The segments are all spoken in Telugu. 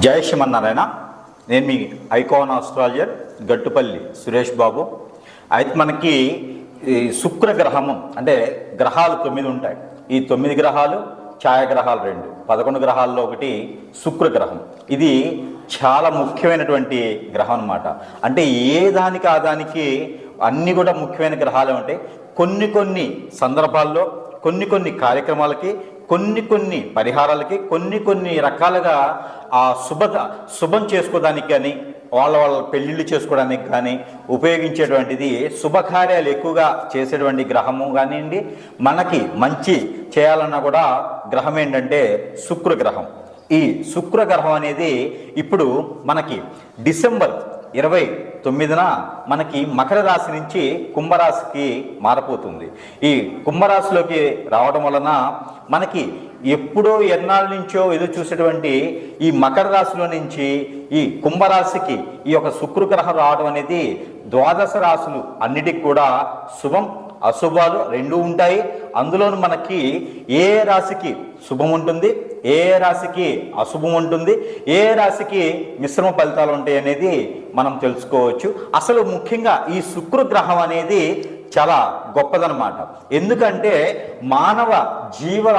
జయ శ్రీమన్నారాయణ. నేను మీ ఐకాన్ ఆస్ట్రాలజర్ గట్టుపల్లి సురేష్ బాబు. అయితే మనకి ఈ శుక్ర గ్రహము అంటే గ్రహాలు తొమ్మిది ఉంటాయి. ఈ తొమ్మిది గ్రహాలు ఛాయాగ్రహాలు రెండు పదకొండు గ్రహాల్లో ఒకటి శుక్ర గ్రహం ఇది చాలా ముఖ్యమైనటువంటి గ్రహం అన్నమాట. అంటే ఏ దానికి ఆ దానికి అన్నీ కూడా ముఖ్యమైన గ్రహాలు ఉంటాయి. కొన్ని కొన్ని సందర్భాల్లో కొన్ని కొన్ని కార్యక్రమాలకి కొన్ని కొన్ని పరిహారాలకి కొన్ని కొన్ని రకాలుగా ఆ శుభ శుభం చేసుకోవడానికి కానీ వాళ్ళ వాళ్ళ పెళ్ళిళ్ళు చేసుకోవడానికి కానీ ఉపయోగించేటువంటిది శుభకార్యాలు ఎక్కువగా చేసేటువంటి గ్రహము కానివ్వండి మనకి మంచి చేయాలన్నా కూడా గ్రహం ఏంటంటే శుక్ర గ్రహం ఈ శుక్ర గ్రహం అనేది ఇప్పుడు మనకి డిసెంబర్ ఇరవై తొమ్మిదిన మనకి మకర రాశి నుంచి కుంభరాశికి మారిపోతుంది ఈ కుంభరాశిలోకి రావడం వలన మనకి ఎప్పుడో ఎన్నాళ్ళ నుంచో ఎదురు చూసేటువంటి ఈ మకర రాశిలో నుంచి ఈ కుంభరాశికి ఈ యొక్క శుక్రగ్రహం రావడం అనేది ద్వాదశ రాశులు అన్నిటికి కూడా శుభం అశుభాలు రెండు ఉంటాయి. అందులోను మనకి ఏ రాశికి శుభం ఉంటుంది ఏ రాశికి అశుభం ఉంటుంది ఏ రాశికి మిశ్రమ ఫలితాలు ఉంటాయి అనేది మనం తెలుసుకోవచ్చు. అసలు ముఖ్యంగా ఈ శుక్రగ్రహం అనేది చాలా గొప్పదనమాట ఎందుకంటే మానవ జీవన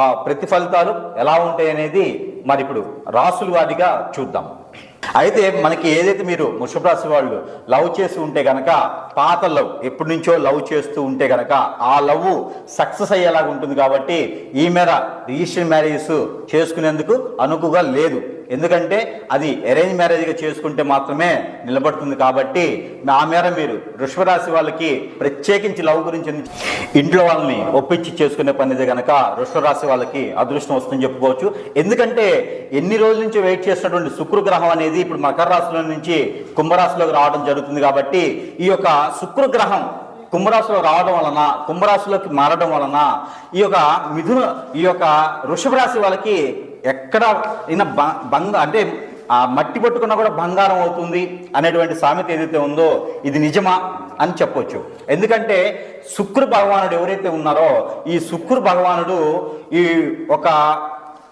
ఆ ప్రతి ఫలితాలు ఎలా ఉంటాయి అనేది మరి ఇప్పుడు రాసుల వారిగా చూద్దాం. అయితే మనకి ఏదైతే మీరు వృషభ రాశి వాళ్ళు లవ్ చేసి ఉంటే గనక పాత లవ్ ఎప్పటి నుంచో లవ్ చేస్తూ ఉంటే గనక ఆ లవ్ సక్సెస్ అయ్యేలాగా ఉంటుంది కాబట్టి ఈ మేర రిజిస్టర్ మ్యారేజెస్ చేసుకునేందుకు అనుకుగా లేదు. ఎందుకంటే అది అరేంజ్ మ్యారేజ్గా చేసుకుంటే మాత్రమే నిలబడుతుంది కాబట్టి ఆ మేర మీరు వృషభరాశి వాళ్ళకి ప్రత్యేకించి లవ్ గురించి ఇంట్లో వాళ్ళని ఒప్పించి చేసుకునే పనిదే కనుక వృషభరాశి వాళ్ళకి అదృష్టం వస్తుందని చెప్పుకోవచ్చు. ఎందుకంటే ఎన్ని రోజుల నుంచి వెయిట్ చేసినటువంటి శుక్రగ్రహం అనేది ఇప్పుడు మకర రాశిలో నుంచి కుంభరాశిలోకి రావడం జరుగుతుంది కాబట్టి ఈ యొక్క శుక్రగ్రహం కుంభరాశిలో రావడం వలన కుంభరాశిలోకి మారడం వలన ఈ యొక్క మిథున ఈ యొక్క వృషభ రాశి వాళ్ళకి ఎక్కడ అయినా బంగ అంటే ఆ మట్టి పట్టుకున్నా కూడా బంగారం అవుతుంది అనేటువంటి సామెత ఏదైతే ఉందో ఇది నిజమా అని చెప్పొచ్చు. ఎందుకంటే శుక్ర భగవానుడు ఎవరైతే ఉన్నారో ఈ శుక్ర భగవానుడు ఈ ఒక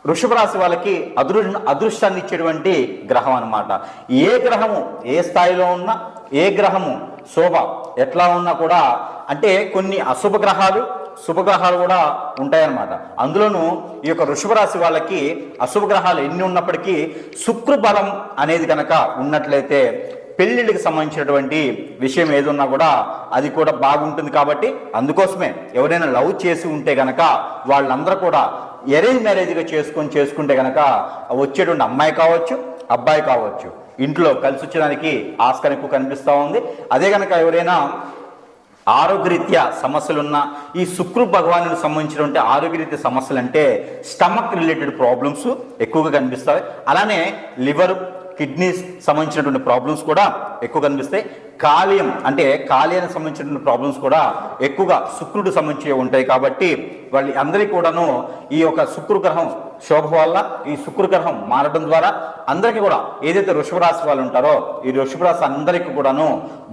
వృషభ రాశి వాళ్ళకి అదృ అదృష్టాన్ని ఇచ్చేటువంటి గ్రహం అన్నమాట. ఏ గ్రహము ఏ స్థాయిలో ఉన్నా ఏ గ్రహము శోభ ఎట్లా ఉన్నా కూడా అంటే కొన్ని అశుభ గ్రహాలు శుభగ్రహాలు కూడా ఉంటాయన్నమాట. అందులోనూ ఈ యొక్క వృషభ రాశి వాళ్ళకి అశుభ గ్రహాలు ఎన్ని ఉన్నప్పటికీ శుక్రబలం అనేది కనుక ఉన్నట్లయితే పెళ్ళిళ్ళకి సంబంధించినటువంటి విషయం ఏదున్నా కూడా అది కూడా బాగుంటుంది కాబట్టి అందుకోసమే ఎవరైనా లవ్ చేసి ఉంటే గనక వాళ్ళందరూ కూడా అరేంజ్ మ్యారేజ్గా చేసుకొని చేసుకుంటే గనక వచ్చేటువంటి అమ్మాయి కావచ్చు అబ్బాయి కావచ్చు. ఇంట్లో కలిసి వచ్చేదానికి ఆస్కారం ఎక్కువ కనిపిస్తూ ఉంది. అదే కనుక ఎవరైనా ఆరోగ్యరీత్యా సమస్యలున్న ఈ శుక్రు భగవానుడికి సంబంధించినటువంటి ఆరోగ్యరీత్యా సమస్యలు అంటే స్టమక్ రిలేటెడ్ ప్రాబ్లమ్స్ ఎక్కువగా కనిపిస్తాయి. అలానే లివర్ కిడ్నీస్ సంబంధించినటువంటి ప్రాబ్లమ్స్ కూడా ఎక్కువ కనిపిస్తాయి. కాలియం అంటే కాలియానికి సంబంధించిన ప్రాబ్లమ్స్ కూడా ఎక్కువగా శుక్రుడు సంబంధించి ఉంటాయి కాబట్టి వాళ్ళ అందరికీ కూడాను ఈ యొక్క శుక్రగ్రహం శోభ వల్ల ఈ శుక్రగ్రహం మారడం ద్వారా అందరికీ కూడా ఏదైతే వృషభరాశి వాళ్ళు ఉంటారో ఈ వృషభరాశి అందరికీ కూడాను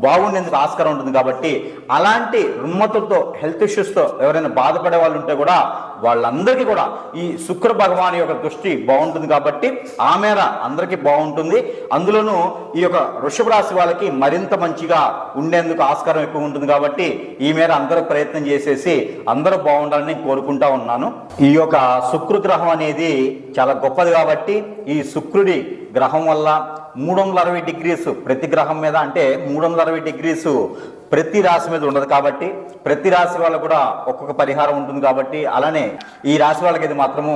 బాగుండేందుకు ఆస్కారం ఉంటుంది కాబట్టి అలాంటి రుమ్మతులతో హెల్త్ ఇష్యూస్తో ఎవరైనా బాధపడే వాళ్ళు ఉంటే కూడా వాళ్ళందరికీ కూడా ఈ శుక్ర భగవాన్ యొక్క దృష్టి బాగుంటుంది కాబట్టి ఆ మేర అందరికీ బాగుంటుంది. అందులోనూ ఈ యొక్క వృషభ రాశి వాళ్ళకి మరింత మంచిగా ఉండేందుకు ఆస్కారం ఎక్కువ ఉంటుంది కాబట్టి ఈ మేర అందరూ ప్రయత్నం చేసేసి అందరూ బాగుండాలని కోరుకుంటా ఉన్నాను. ఈ యొక్క శుక్రగ్రహం అనేది చాలా గొప్పది కాబట్టి ఈ శుక్రుడి గ్రహం వల్ల మూడు వందల అరవై డిగ్రీస్ ప్రతి గ్రహం మీద అంటే మూడు వందల అరవై డిగ్రీస్ ప్రతి రాశి మీద ఉండదు కాబట్టి ప్రతి రాశి వాళ్ళకు కూడా ఒక్కొక్క పరిహారం ఉంటుంది కాబట్టి అలానే ఈ రాశి వాళ్ళకి ఇది మాత్రము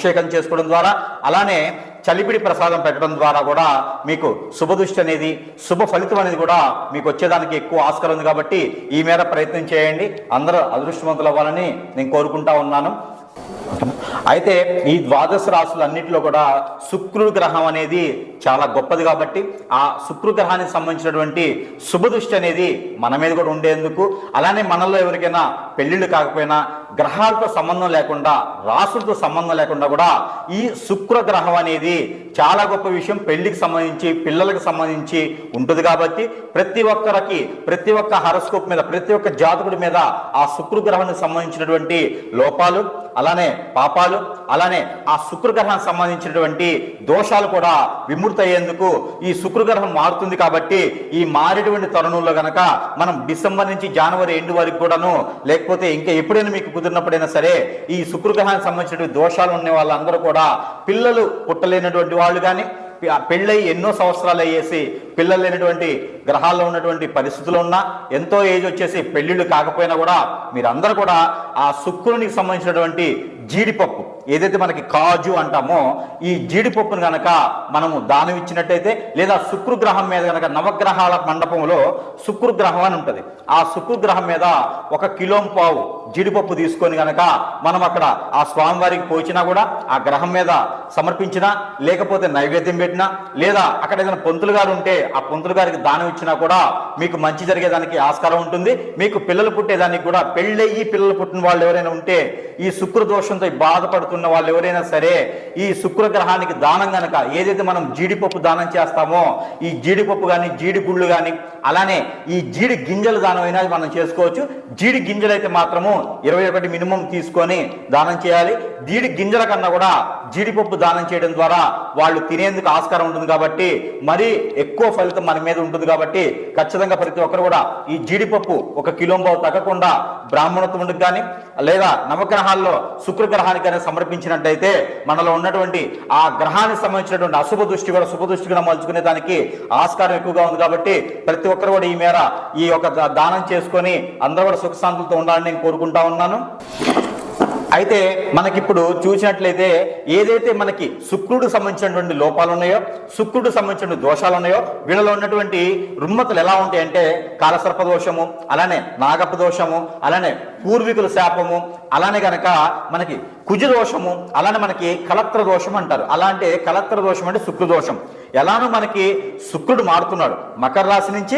చేసుకోవడం ద్వారా అలానే చలిపిడి ప్రసాదం పెట్టడం ద్వారా కూడా మీకు శుభదృష్టి అనేది శుభ ఫలితం అనేది కూడా మీకు వచ్చేదానికి ఎక్కువ ఆస్కారం ఉంది కాబట్టి ఈ మేర ప్రయత్నం చేయండి. అందరూ అదృష్టవంతులు అవ్వాలని నేను కోరుకుంటా ఉన్నాను. అయితే ఈ ద్వాదశ రాశులన్నింటిలో కూడా శుక్రుడు గ్రహం అనేది చాలా గొప్పది కాబట్టి ఆ శుక్రు గ్రహానికి సంబంధించినటువంటి శుభదృష్టి అనేది మన మీద కూడా ఉండేందుకు అలానే మనలో ఎవరికైనా పెళ్ళిళ్ళు కాకపోయినా గ్రహాలతో సంబంధం లేకుండా రాసులతో సంబంధం లేకుండా కూడా ఈ శుక్ర గ్రహం అనేది చాలా గొప్ప విషయం. పెళ్ళికి సంబంధించి పిల్లలకు సంబంధించి ఉంటుంది కాబట్టి ప్రతి ఒక్కరికి ప్రతి ఒక్క హరస్కోప్ మీద ప్రతి ఒక్క జాతకుడి మీద ఆ శుక్ర గ్రహానికి సంబంధించినటువంటి లోపాలు అలానే పాపాలు అలానే ఆ శుక్రగ్రహానికి సంబంధించినటువంటి దోషాలు కూడా విముక్తి అయ్యేందుకు ఈ శుక్రగ్రహం మారుతుంది కాబట్టి ఈ మారేటువంటి తరుణంలో గనక మనం డిసెంబర్ నుంచి జనవరి ఎండు వరకు కూడాను లేకపోతే ఇంకా ఎప్పుడైనా మీకు కుదిరినప్పుడైనా సరే ఈ శుక్రగ్రహానికి సంబంధించినటువంటి దోషాలు ఉన్న వాళ్ళందరూ కూడా పిల్లలు పుట్టలేనటువంటి వాళ్ళు కానీ పెళ్ళై ఎన్నో సంవత్సరాలు అయ్యేసి పిల్లలు లేనటువంటి గ్రహాల్లో ఉన్నటువంటి పరిస్థితులు ఉన్నా ఎంతో ఏజ్ వచ్చేసి పెళ్ళిళ్ళు కాకపోయినా కూడా మీరందరూ కూడా ఆ శుక్రునికి సంబంధించినటువంటి జీడిపప్పు ఏదైతే మనకి కాజు అంటామో ఈ జీడిపప్పును గనక మనము దానం ఇచ్చినట్టయితే లేదా శుక్రగ్రహం మీద గనక నవగ్రహాల మండపంలో శుక్రగ్రహం అని ఉంటుంది. ఆ శుక్రగ్రహం మీద ఒక కిలో పావు జీడిపప్పు తీసుకొని గనక మనం అక్కడ ఆ స్వామివారికి పోచినా కూడా ఆ గ్రహం మీద సమర్పించినా లేకపోతే నైవేద్యం పెట్టినా లేదా అక్కడ ఏదైనా పొంతులు గారు ఉంటే ఆ పొంతులు గారికి దానం ఇచ్చినా కూడా మీకు మంచి జరిగేదానికి ఆస్కారం ఉంటుంది. మీకు పిల్లలు పుట్టేదానికి కూడా పెళ్ళయ్యి పిల్లలు పుట్టిన వాళ్ళు ఎవరైనా ఉంటే ఈ శుక్రదోషంతో దోషంతో బాధపడుతున్న వాళ్ళు ఎవరైనా సరే ఈ శుక్ర గ్రహానికి దానం గనక ఏదైతే మనం జీడిపప్పు దానం చేస్తామో ఈ జీడిపప్పు కానీ జీడి గుళ్ళు కానీ అలానే ఈ జీడి గింజల దానం అయినా మనం చేసుకోవచ్చు. జీడి గింజలు అయితే మాత్రము ఇరవై ఒకటి మినిమం తీసుకొని దానం చేయాలి. జీడి గింజల కన్నా కూడా జీడిపప్పు దానం చేయడం ద్వారా వాళ్ళు తినేందుకు ఆస్కారం ఉంటుంది కాబట్టి మరీ ఎక్కువ ఫలితం మన మీద ఉంటుంది కాబట్టి ఖచ్చితంగా ప్రతి ఒక్కరు కూడా ఈ జీడిపప్పు ఒక కిలోంబావు తగ్గకుండా బ్రాహ్మణత్వం కానీ లేదా నవగ్రహాల్లో శుక్రగ్రహానికి అయినా సమర్పించినట్టయితే మనలో ఉన్నటువంటి ఆ గ్రహానికి సంబంధించినటువంటి అశుభ దృష్టి కూడా శుభ దృష్టిగా మలుచుకునే దానికి ఆస్కారం ఎక్కువగా ఉంది కాబట్టి ప్రతి ఒక్కరు కూడా ఈ మేర ఈ యొక్క దానం చేసుకొని అందరూ కూడా సుఖశాంతులతో ఉండాలని నేను కోరుకుంటా ఉన్నాను. అయితే మనకిప్పుడు చూసినట్లయితే ఏదైతే మనకి శుక్రుడు సంబంధించినటువంటి లోపాలు ఉన్నాయో శుక్రుడు సంబంధించిన దోషాలు ఉన్నాయో వీళ్ళలో ఉన్నటువంటి రుమ్మతులు ఎలా ఉంటాయి అంటే కాలసర్ప దోషము అలానే నాగప్ప దోషము అలానే పూర్వీకుల శాపము అలానే గనక మనకి కుజ దోషము అలానే మనకి కలత్ర దోషం అంటారు. అలా అంటే కలత్ర దోషం అంటే శుక్ర దోషం. ఎలానో మనకి శుక్రుడు మారుతున్నాడు. మకర రాశి నుంచి